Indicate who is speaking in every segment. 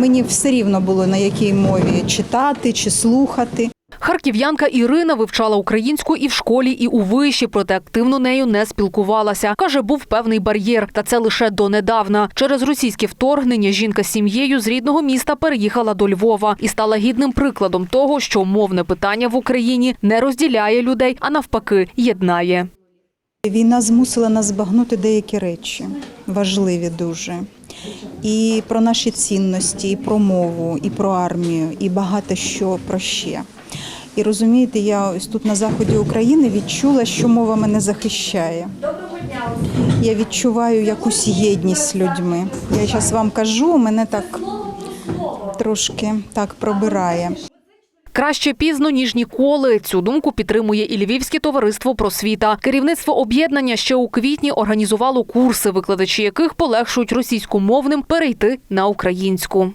Speaker 1: мені все рівно було на якій мові читати чи слухати.
Speaker 2: Харків'янка Ірина вивчала українську і в школі, і у виші, проте активно нею не спілкувалася. Каже, був певний бар'єр, та це лише донедавна. Через російське вторгнення жінка з сім'єю з рідного міста переїхала до Львова і стала гідним прикладом того, що мовне питання в Україні не розділяє людей, а навпаки, єднає.
Speaker 1: Війна змусила нас збагнути деякі речі, важливі дуже. І про наші цінності, і про мову, і про армію, і багато що про ще. І розумієте, я ось тут на заході України відчула, що мова мене захищає. Я відчуваю якусь єдність з людьми. Я зараз вам кажу, мене так трошки так пробирає.
Speaker 2: Краще пізно ніж ніколи. Цю думку підтримує і Львівське товариство просвіта. Керівництво об'єднання ще у квітні організувало курси, викладачі яких полегшують російськомовним перейти на українську.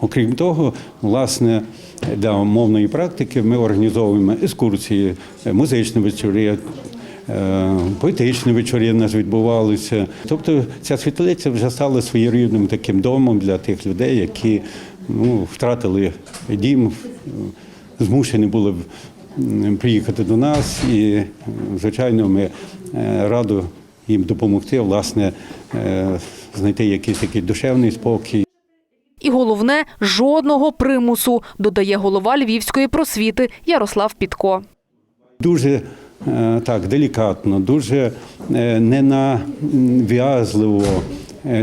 Speaker 3: Окрім того, власне, для мовної практики ми організовуємо екскурсії, музичні вечори, е, поетичні вечори у нас відбувалися. Тобто ця світлиця вже стала своєрідним таким домом для тих людей, які ну, втратили дім, змушені були приїхати до нас. І, е, звичайно, ми е, радо їм допомогти, власне, е, знайти якийсь такий душевний спокій.
Speaker 2: І головне жодного примусу, додає голова львівської просвіти Ярослав Підко.
Speaker 3: Дуже так делікатно, дуже ненав'язливо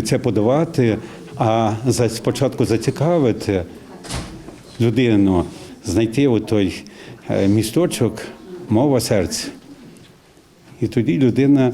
Speaker 3: це подавати, а за- спочатку зацікавити людину, знайти той місточок, мова серця. І тоді людина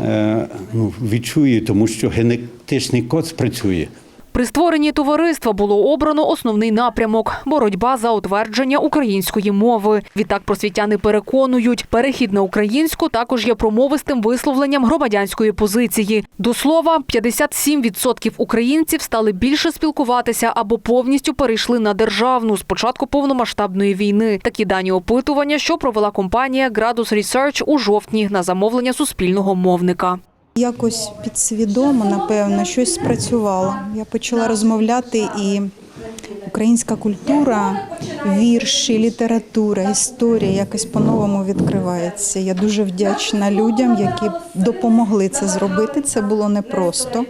Speaker 3: е, ну, відчує, тому що генетичний код спрацює.
Speaker 2: При створенні товариства було обрано основний напрямок боротьба за утвердження української мови. Відтак просвітяни переконують, перехід на українську також є промовистим висловленням громадянської позиції. До слова, 57% українців стали більше спілкуватися або повністю перейшли на державну з початку повномасштабної війни. Такі дані опитування, що провела компанія Gradus Research у жовтні на замовлення суспільного мовника.
Speaker 1: Якось підсвідомо, напевно, щось спрацювало. Я почала розмовляти і українська культура, вірші, література, історія якось по-новому відкривається. Я дуже вдячна людям, які допомогли це зробити. Це було непросто.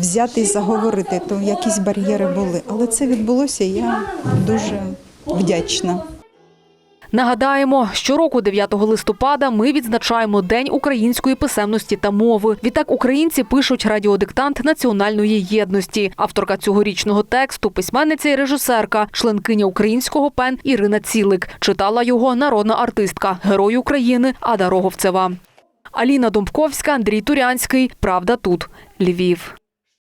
Speaker 1: Взяти і заговорити, то якісь бар'єри були. Але це відбулося, і я дуже вдячна.
Speaker 2: Нагадаємо, щороку 9 листопада ми відзначаємо День української писемності та мови. Відтак українці пишуть радіодиктант національної єдності. Авторка цьогорічного тексту, письменниця і режисерка, членкиня українського пен Ірина Цілик. Читала його народна артистка, герой України Ада Роговцева. Аліна Домбковська, Андрій Турянський. Правда тут. Львів.